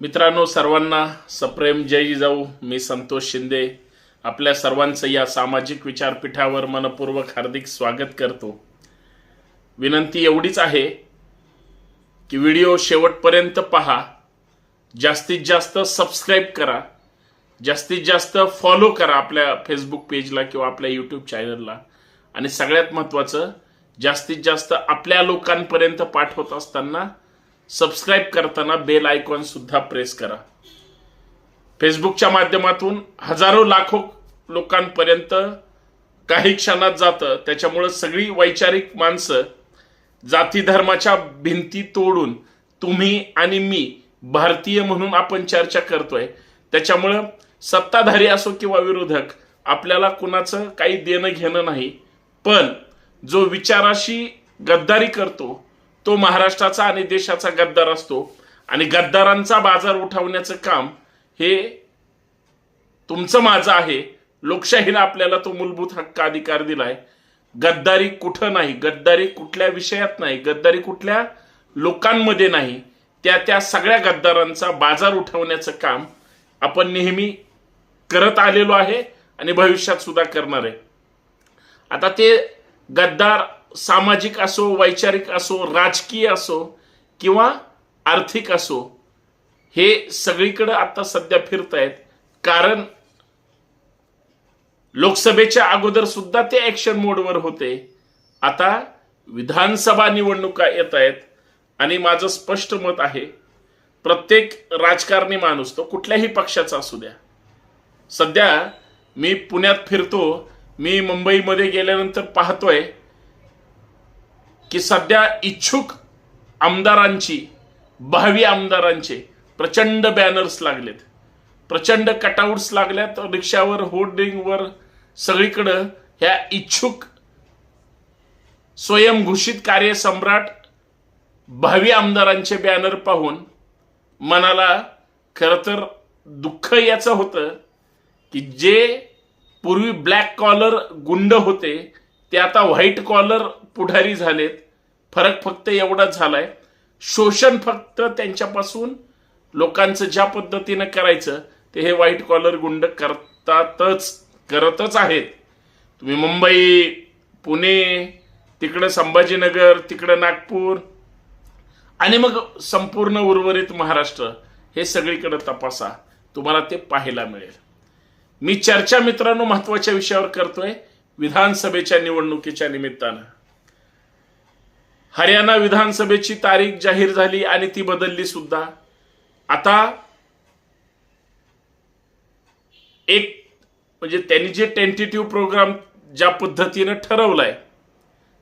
मित्रांनो सर्वांना सप्रेम जय जिजाऊ मी संतोष शिंदे. आपल्या सर्वांचं या सामाजिक विचारपीठावर मनपूर्वक हार्दिक स्वागत करतो. विनंती एवढीच आहे की व्हिडिओ शेवटपर्यंत पहा. जास्तीत जास्त सबस्क्राईब करा. जास्तीत जास्त फॉलो करा आपल्या फेसबुक पेजला किंवा आपल्या यूट्यूब चॅनलला आणि सगळ्यात महत्त्वाचं जास्तीत जास्त आपल्या लोकांपर्यंत पाठवत असताना सबस्क्राईब करताना बेल आयकॉन सुद्धा प्रेस करा. फेसबुकच्या माध्यमातून हजारो लाखो लोकांपर्यंत काही क्षणात जातं. त्याच्यामुळं सगळी वैचारिक माणसं जाती धर्माच्या भिंती तोडून तुम्ही आणि मी भारतीय म्हणून आपण चर्चा करतोय. त्याच्यामुळं सत्ताधारी असो किंवा विरोधक आपल्याला कुणाचं काही देणं घेणं नाही. पण जो विचाराशी गद्दारी करतो तो महाराष्ट्राचा आणि देशाचा गद्दार असतो. आणि गद्दारांचा बाजार उठवण्याचं काम हे तुमचं माझं आहे. लोकशाहीनं आपल्याला तो मूलभूत हक्क अधिकार दिलाय. गद्दारी कुठं नाही? गद्दारी कुठल्या विषयात नाही? गद्दारी कुठल्या लोकांमध्ये नाही? त्या त्या सगळ्या गद्दारांचा बाजार उठवण्याचं काम आपण नेहमी करत आलेलो आहे आणि भविष्यात सुद्धा करणार आहे. आता ते गद्दार सामाजिक असो वैचारिक असो राजकीय असो किंवा आर्थिक असो हे सगळीकडे आता सध्या फिरतायत. कारण लोकसभेच्या अगोदर सुद्धा ते ऍक्शन मोडवर होते. आता विधानसभा निवडणुका येत आहेत आणि माझं स्पष्ट मत आहे प्रत्येक राजकारणी माणूस तो कुठल्याही पक्षाचा असू द्या. सध्या मी पुण्यात फिरतो मी मुंबईमध्ये गेल्यानंतर पाहतोय की सध्या इच्छुक आमदारांची भावी आमदारांचे प्रचंड बॅनर्स लागलेत. प्रचंड कटआउट्स लागल्यात रिक्षावर होर्डिंगवर सगळीकडं ह्या इच्छुक स्वयंघोषित कार्यसम्राट भावी आमदारांचे बॅनर पाहून मनाला खरं तर दुःख याचं होतं की जे पूर्वी ब्लॅक कॉलर गुंड होते ते आता व्हाईट कॉलर पुढारी झालेत. फरक फक्त एवढाच झालाय. शोषण फक्त त्यांच्यापासून लोकांचं ज्या पद्धतीनं करायचं ते हे व्हाईट कॉलर गुंड करतातच करतच आहेत. तुम्ही मुंबई पुणे तिकडं संभाजीनगर तिकडं नागपूर आणि मग संपूर्ण उर्वरित महाराष्ट्र हे सगळीकडे तपासा. तुम्हाला ते पाहायला मिळेल. मी चर्चा मित्रांनो महत्त्वाच्या विषयावर करतोय. विधानसभेच्या निवडणुकीच्या निमित्तानं. हरियाणा विधानसभेची तारीख जाहीर झाली आणि ती बदलली सुद्धा. आता एक म्हणजे त्यांनी जे टेंटेटिव्ह प्रोग्राम ज्या पद्धतीनं ठरवलाय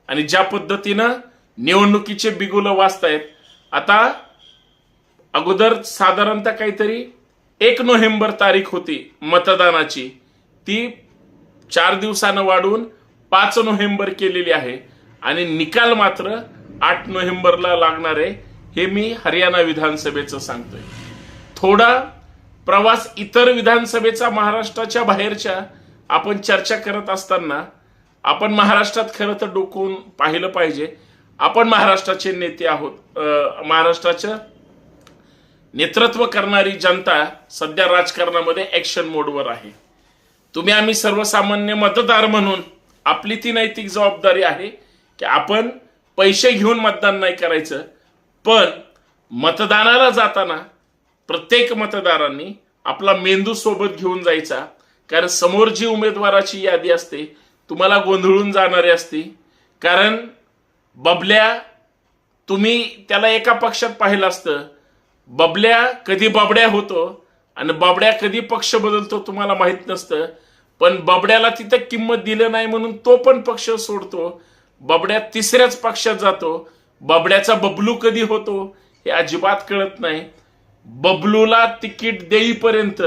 आणि ज्या पद्धतीनं निवडणुकीचे बिगुलं वाचतायत आता अगोदर साधारणतः काहीतरी एक नोव्हेंबर तारीख होती मतदानाची. ती चार दिवसानं वाढवून पाच नोव्हेंबर केलेली आहे आणि निकाल मात्र आठ नोव्हेंबरला लागणार आहे हे मी हरियाणा विधानसभेचं सांगतोय. थोडा प्रवास इतर विधानसभेचा महाराष्ट्राच्या बाहेरच्या आपण चर्चा करत असताना आपण महाराष्ट्रात खरं तर डोकून पाहिलं पाहिजे. आपण महाराष्ट्राचे नेते आहोत महाराष्ट्राचं नेतृत्व करणारी जनता सध्या राजकारणामध्ये ऍक्शन मोडवर आहे. तुम्ही आम्ही सर्वसामान्य मतदार म्हणून आपली ती नैतिक जबाबदारी आहे की आपण पैसे घेऊन मतदान नाही करायचं. पण मतदानाला जाताना प्रत्येक मतदारांनी आपला मेंदू सोबत घेऊन जायचा. कारण समोर जी उमेदवाराची यादी असते तुम्हाला गोंधळून जाणारी असते. कारण बबल्या तुम्ही त्याला एका पक्षात पाहिलं असतं. बबल्या कधी बबड्या होतो आणि बबड्या कधी पक्ष बदलतो तुम्हाला माहीत नसतं. पण बबड्याला तिथं किंमत दिलं नाही म्हणून तो पण पक्ष सोडतो. बबड्या तिसऱ्याच पक्षात जातो. बबड्याचा बबलू कधी होतो हे अजिबात कळत नाही. बबलूला तिकीट देईपर्यंत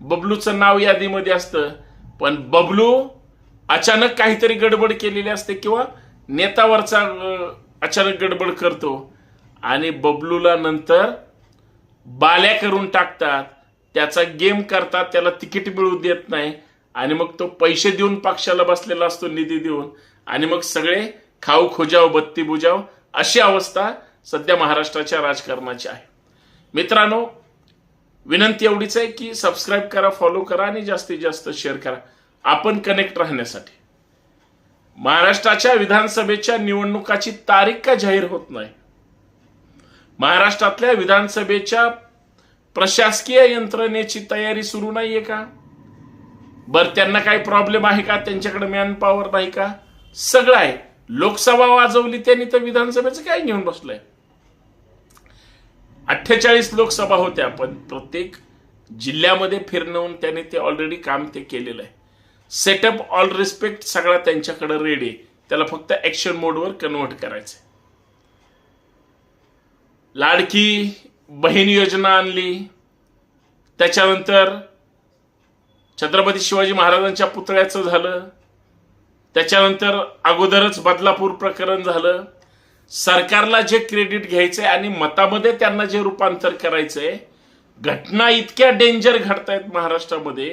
बबलूचं नाव यादीमध्ये असतं. पण बबलू अचानक काहीतरी गडबड केलेली असते किंवा नेतावरचा अचानक गडबड करतो. आणि बबलूला नंतर बाल्या करून टाकतात. त्याचा गेम करतात त्याला तिकीट मिळू देत नाही. आणि मग तो पैसे देऊन पक्षाला बसलेला असतो निधी देऊन. आणि मग सगळे खाऊ खुजाव बत्ती बुजाव अशी अवस्था सध्या महाराष्ट्राच्या राजकारणाची आहे. मित्रांनो विनंती एवढीच आहे की सबस्क्राईब करा फॉलो करा आणि जास्तीत जास्त शेअर करा. आपण कनेक्ट राहण्यासाठी. महाराष्ट्राच्या विधानसभेच्या निवडणुकाची तारीख का जाहीर होत नाही? महाराष्ट्रातल्या विधानसभेच्या प्रशासकीय यंत्रणेची तयारी सुरू नाहीये का? बरं त्यांना काही प्रॉब्लेम आहे का? त्यांच्याकडे मॅन पॉवर नाही का? सगळं आहे. लोकसभा वाजवली त्यांनी तर विधानसभेचं काय घेऊन बसलंय? अठ्ठेचाळीस लोकसभा होत्या पण प्रत्येक जिल्ह्यामध्ये फिरणवून त्याने ते ऑलरेडी काम ते केलेलं आहे. सेटअप ऑल रिस्पेक्ट सगळा त्यांच्याकडे रेडी आहे. त्याला फक्त ऍक्शन मोडवर कन्व्हर्ट करायचं लाडकी बहीण योजना आणली. त्याच्यानंतर छत्रपती शिवाजी महाराजांच्या पुतळ्याचं झालं. त्याच्यानंतर अगोदरच बदलापूर प्रकरण झालं. सरकारला जे क्रेडिट घ्यायचंय आणि मतामध्ये त्यांना जे रूपांतर करायचंय घटना इतक्या डेंजर घडतायत महाराष्ट्रामध्ये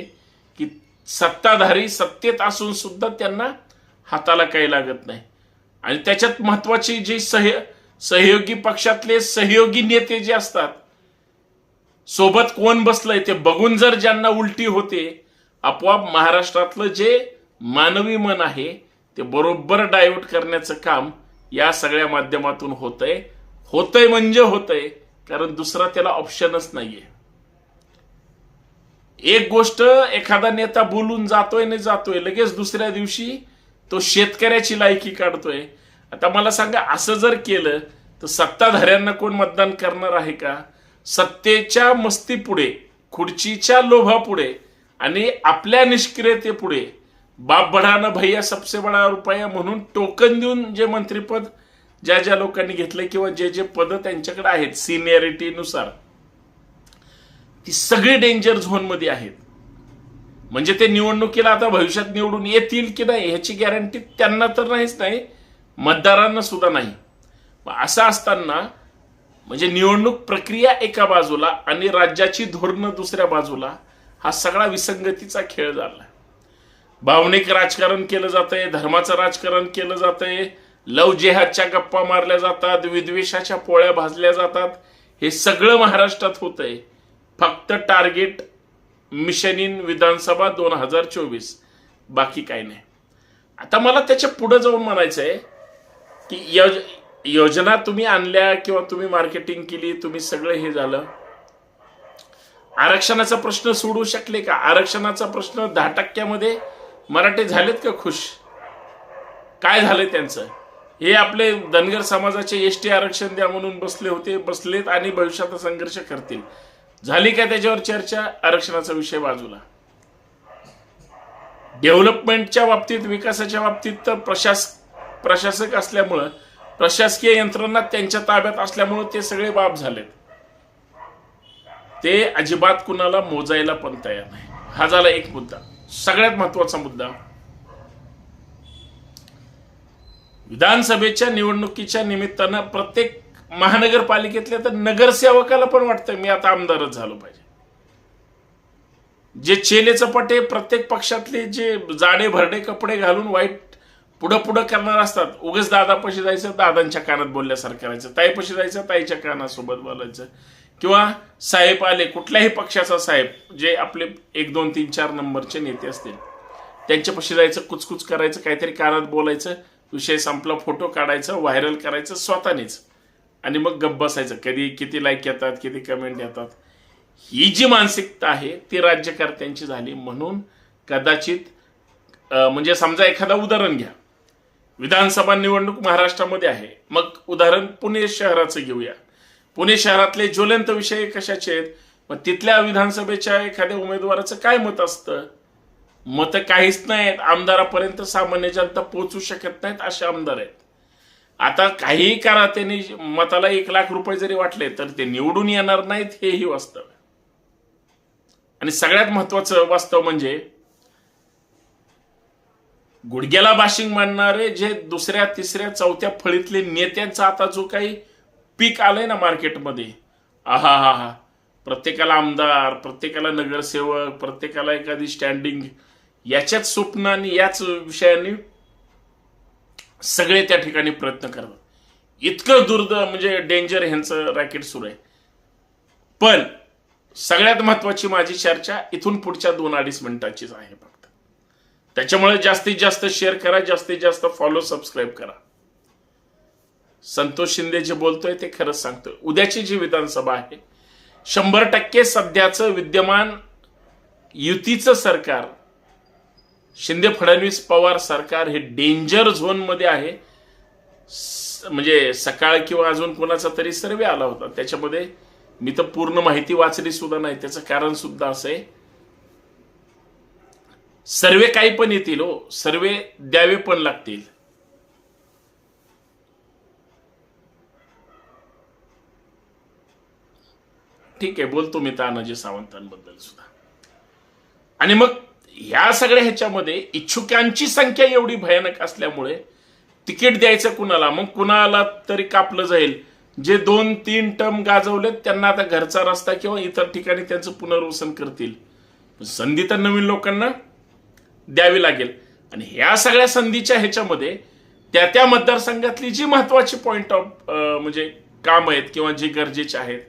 की सत्ताधारी सत्तेत असून सुद्धा त्यांना हाताला काही लागत नाही. आणि त्याच्यात महत्वाची जी सह सहयोगी पक्षातले सहयोगी नेते जे असतात सोबत कोण बसलंय ते बघून जर ज्यांना उलटी होते आपोआप महाराष्ट्रातलं जे मानवी मन आहे ते बरोबर डायव्हर्ट करण्याचं काम या सगळ्या माध्यमातून होतंय. होतंय म्हणजे होतंय कारण दुसरा त्याला ऑप्शनच नाहीये. एक गोष्ट एखादा नेता बोलून जातोय नाही जातोय लगेच दुसऱ्या दिवशी तो शेतकऱ्याची लायकी काढतोय. आता मला सांगा असं जर केलं तर सत्ताधाऱ्यांना कोण मतदान करणार आहे का? सत्तेच्या मस्तीपुढे खुर्चीच्या लोभापुढे आणि आपल्या निष्क्रियतेपुढे बाप बढाना भैया सबसे बडा रुपया म्हणून टोकन देऊन जे मंत्रीपद ज्या ज्या लोकांनी घेतलंय किंवा जे जे पद त्यांच्याकडे आहेत सिनियरिटीनुसार ती सगळी डेंजर झोनमध्ये आहेत. म्हणजे ते निवडणुकीला आता भविष्यात निवडून येतील की नाही ह्याची गॅरंटी त्यांना तर नाहीच नाही मतदारांना सुद्धा नाही. असं असताना म्हणजे निवडणूक प्रक्रिया एका बाजूला आणि राज्याची धोरणं दुसऱ्या बाजूला हा सगळा विसंगतीचा खेळ झाला. भावनिक राजकारण केलं जातंय धर्माचं राजकारण केलं जातंय. लव जेहादच्या गप्पा मारल्या जातात विद्वेषाच्या पोळ्या भाजल्या जातात. हे सगळं महाराष्ट्रात होतंय. फक्त टार्गेट मिशन इन विधानसभा दोन हजार चोवीस. बाकी काही नाही. आता मला त्याच्या पुढे जाऊन म्हणायचं आहे की योज योजना तुम्ही आणल्या किंवा तुम्ही मार्केटिंग केली तुम्ही सगळं हे झालं. आरक्षणाचा प्रश्न सोडू शकले का? आरक्षणाचा प्रश्न दहा टक्क्यामध्ये मराठे झालेत का खुश? काय झालंय त्यांचं? हे आपले धनगर समाजाचे एस टी आरक्षण द्या म्हणून बसले होते बसलेत आणि भविष्यात संघर्ष करतील. झाली का त्याच्यावर चर्चा? आरक्षणाचा विषय बाजूला. डेव्हलपमेंटच्या बाबतीत विकासाच्या बाबतीत तर प्रशास प्रशासक असल्यामुळं प्रशासकीय यंत्रणा त्यांच्या ताब्यात असल्यामुळं ते सगळे बाब झालेत. ते अजिबात कुणाला मोजायला पण तयार नाही. हा झाला एक मुद्दा. सगळ्यात महत्त्वाचा मुद्दा. विधानसभेच्या निवडणुकीच्या निमित्तानं प्रत्येक महानगरपालिकेतल्या तर नगरसेवकाला पण वाटतं मी आता आमदारच झालो पाहिजे. जे चेले चपाटे प्रत्येक पक्षातले जे जाडे भरडे कपडे घालून वाईट पुढं पुढं करणार असतात. उगच दादापाशी जायचं दादांच्या कानात बोलल्यासारखं करायचं ताईपाशी जायचं ताईच्या कानासोबत बोलायचं. किंवा साहेब आले कुठल्याही पक्षाचा साहेब जे आपले एक दोन तीन चार नंबरचे नेते असतील त्यांच्यापाशी जायचं कुचकुच करायचं काहीतरी कानात बोलायचं विषय संपला फोटो काढायचं व्हायरल करायचं स्वतःनेच. आणि मग गप बसायचं कधी किती लाईक येतात किती कमेंट येतात. ही जी मानसिकता आहे ती राज्यकर्त्यांची झाली म्हणून कदाचित म्हणजे समजा एखादा उदाहरण घ्या. विधानसभा निवडणूक महाराष्ट्रामध्ये आहे. मग उदाहरण पुणे शहराचं घेऊया. पुणे शहरातले ज्वलंत विषय कशाचे आहेत? मग तिथल्या विधानसभेच्या एखाद्या उमेदवाराचं काय मत असतं? मत काहीच नाहीत. आमदारापर्यंत सामान्य जनता पोहोचू शकत नाहीत असे आमदार आहेत. आता काहीही करा त्यांनी मताला एक लाख रुपये जरी वाटले तर ते निवडून येणार नाहीत हेही वास्तव आहे. आणि सगळ्यात महत्वाचं वास्तव म्हणजे गुडघ्याला बाशिंग मानणारे जे दुसऱ्या तिसऱ्या चौथ्या फळीतले नेत्यांचा आता जो काही पीक आलंय ना मार्केटमध्ये. आहा हा हा. प्रत्येकाला आमदार प्रत्येकाला नगरसेवक प्रत्येकाला एखादी स्टँडिंग याच्याच स्वप्न आणि याच विषयाने सगळे त्या ठिकाणी प्रयत्न करतात इतकं दुर्द म्हणजे डेंजर ह्यांचं रॅकेट सुरू आहे. पण सगळ्यात महत्वाची माझी चर्चा इथून पुढच्या दोन अडीच मिनिटाचीच आहे फक्त. त्याच्यामुळे जास्तीत जास्त शेअर करा जास्तीत जास्त फॉलो सबस्क्राईब करा. संतोष शिंदे जे बोलतोय ते खरंच सांगतोय. उद्याची जी विधानसभा आहे शंभर टक्के सध्याचं विद्यमान युतीचं सरकार शिंदे फडणवीस पवार सरकार हे डेंजर झोनमध्ये आहे. म्हणजे सकाळ किंवा अजून कोणाचा तरी सर्वे आला होता. त्याच्यामध्ये मी तर पूर्ण माहिती वाचली सुद्धा नाही. त्याचं कारण सुद्धा असं आहे. सर्वे काही पण येतील हो. सर्वे द्यावे पण लागतील. ठीक आहे बोलतो मी तानाजी सावंतांबद्दल सुद्धा. आणि मग ह्या सगळ्या ह्याच्यामध्ये इच्छुकांची संख्या एवढी भयानक असल्यामुळे तिकीट द्यायचं कुणाला? मग कुणाला तरी कापलं जाईल. जे दोन तीन टर्म गाजवलेत त्यांना आता घरचा रस्ता किंवा इतर ठिकाणी त्यांचं पुनर्वसन करतील. संधी तर नवीन लोकांना द्यावी लागेल. आणि ह्या सगळ्या संधीच्या ह्याच्यामध्ये त्या त्या मतदारसंघातली जी महत्वाची पॉइंट ऑफ म्हणजे काम आहेत किंवा जे गरजेचे आहेत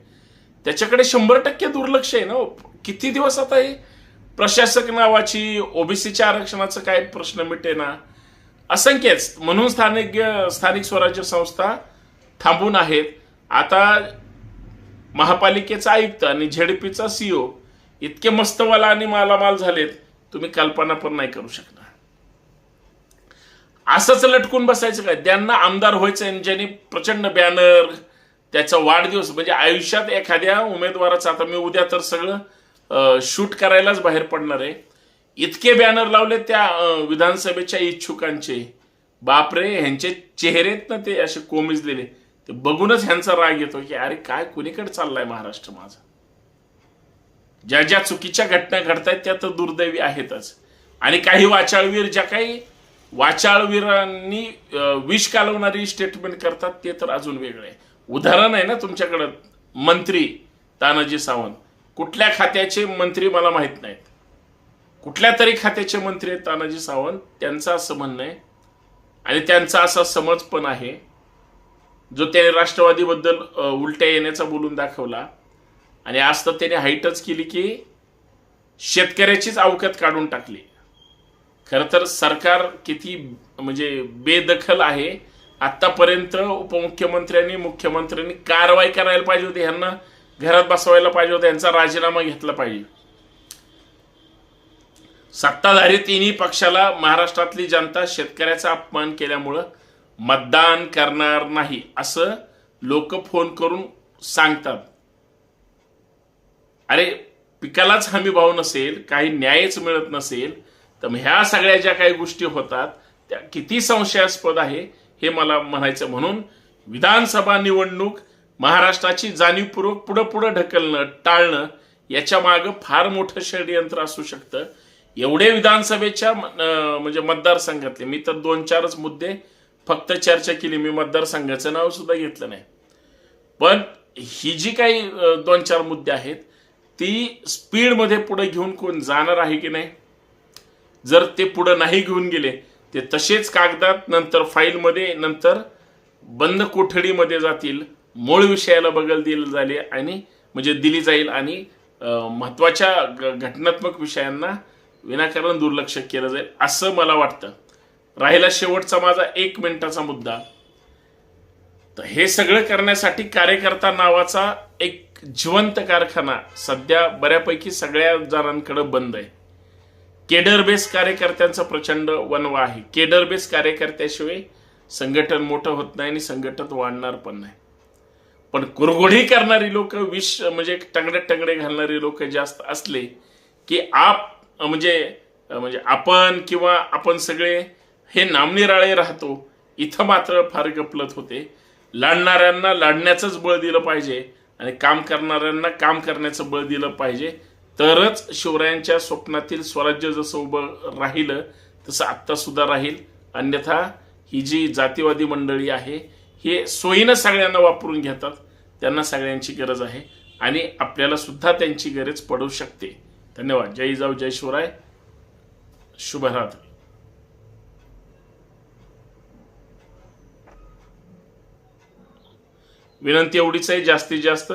त्याच्याकडे शंभर टक्के दुर्लक्ष आहे ना हो. किती दिवस आता हे प्रशासक नावाची ओबीसीच्या आरक्षणाचं काय प्रश्न मिटे ना? असंख्यच. म्हणून स्थानिक स्थानिक स्वराज्य संस्था थांबून आहेत. आता महापालिकेचा आयुक्त आणि झेडपीचा सीओ इतके मस्तवाला आणि मालामाल झालेत तुम्ही कल्पना पण नाही करू शकणार. असंच लटकून बसायचं काय? त्यांना आमदार व्हायचं ज्यांनी प्रचंड बॅनर त्याचा वाढदिवस म्हणजे आयुष्यात एखाद्या उमेदवाराचं आता मी उद्या तर सगळं शूट करायलाच बाहेर पडणार आहे. इतके बॅनर लावले त्या विधानसभेच्या इच्छुकांचे. बापरे ह्यांचे चेहरेत ना ते असे कोमिजलेले. ते बघूनच ह्यांचा राग येतो की अरे काय कुणीकडे चाललाय महाराष्ट्र माझा? ज्या ज्या चुकीच्या घटना घडतायत त्या तर दुर्दैवी आहेतच. आणि काही वाचाळवीर ज्या काही वाचाळवीरांनी विष कालवणारी स्टेटमेंट करतात ते तर अजून वेगळे. आहे. उदाहरण आहे ना तुमच्याकडं. मंत्री तानाजी सावंत. कुठल्या खात्याचे मंत्री मला माहीत नाहीत. कुठल्या तरी खात्याचे मंत्री आहेत तानाजी सावंत. त्यांचं असं म्हणणं आहे. आणि त्यांचा असा समज पण आहे. जो त्याने राष्ट्रवादीबद्दल उलट्या येण्याचा बोलून दाखवला. आणि आज तर त्याने हाईटच केली की शेतकऱ्याचीच अवकत काढून टाकली. खरं तर सरकार किती म्हणजे बेदखल आहे. आतापर्यंत उपमुख्यमंत्र्यांनी मुख्यमंत्र्यांनी कारवाई करायला पाहिजे होती. ह्यांना घरात बसवायला पाहिजे होतं. यांचा राजीनामा घेतला पाहिजे. सत्ताधारी तिन्ही पक्षाला महाराष्ट्रातली जनता शेतकऱ्याचा अपमान केल्यामुळं मतदान करणार नाही असं लोक फोन करून सांगतात. अरे पिकालाच हमी भाव नसेल काही न्यायच मिळत नसेल तर ह्या सगळ्या ज्या काही गोष्टी होतात त्या किती संशयास्पद आहे. हे मला म्हणायचं म्हणून विधानसभा निवडणूक महाराष्ट्राची जाणीवपूर्वक पुढं पुढं ढकलणं टाळणं याच्या मागं फार मोठं षडयंत्र असू शकतं. एवढे विधानसभेच्या म्हणजे मतदारसंघातले मी तर दोन चारच मुद्दे फक्त चर्चा केली मी मतदारसंघाचं नाव सुद्धा घेतलं नाही. पण ही जी काही दोन चार मुद्दे आहेत ती स्पीडमध्ये पुढे घेऊन कोण जाणार आहे की नाही? जर ते पुढे नाही घेऊन गेले ते तसेच कागदात नंतर फाईलमध्ये नंतर बंद कोठडीमध्ये जातील मूळ विषयाला बगल दिलं जाईल आणि म्हणजे दिली जाईल आणि महत्त्वाच्या महत्त्वाच्या घटनात्मक विषयांना विनाकारण दुर्लक्ष केलं जाईल असं मला वाटतं. राहिला शेवटचा माझा एक मिनिटाचा मुद्दा. तर हे सगळं करण्यासाठी कार्यकर्ता नावाचा एक जिवंत कारखाना सध्या बऱ्यापैकी सगळ्या जणांकडे बंद आहे. केडर बेस कार्यकर्त्यांचा प्रचंड वनवा आहे. केडर बेस कार्यकर्त्याशिवाय संघटन मोठं होत नाही आणि संघटन वाढणार पण नाही. पण कुरघोडी करणारी लोक विष म्हणजे टंगडे टंगडे घालणारी लोक जास्त असले की आप म्हणजे म्हणजे आपण किंवा आपण सगळे हे नामनिराळे राहतो इथं मात्र फार गपलत होते. लढणाऱ्यांना लढण्याचंच बळ दिलं पाहिजे आणि काम करणाऱ्यांना काम करण्याचं बळ दिलं पाहिजे. तरच शिवरायांच्या स्वप्नातील स्वराज्य जसं उभं राहिलं तसं आत्ता सुद्धा राहील. अन्यथा ही जी जातीवादी मंडळी आहे हे सोयीनं सगळ्यांना वापरून घेतात. त्यांना सगळ्यांची गरज आहे आणि आपल्याला सुद्धा त्यांची गरज पडू शकते. धन्यवाद. जय जाऊ जय शिवराय. शुभरात्री. विनंती एवढीच आहे जास्तीत जास्त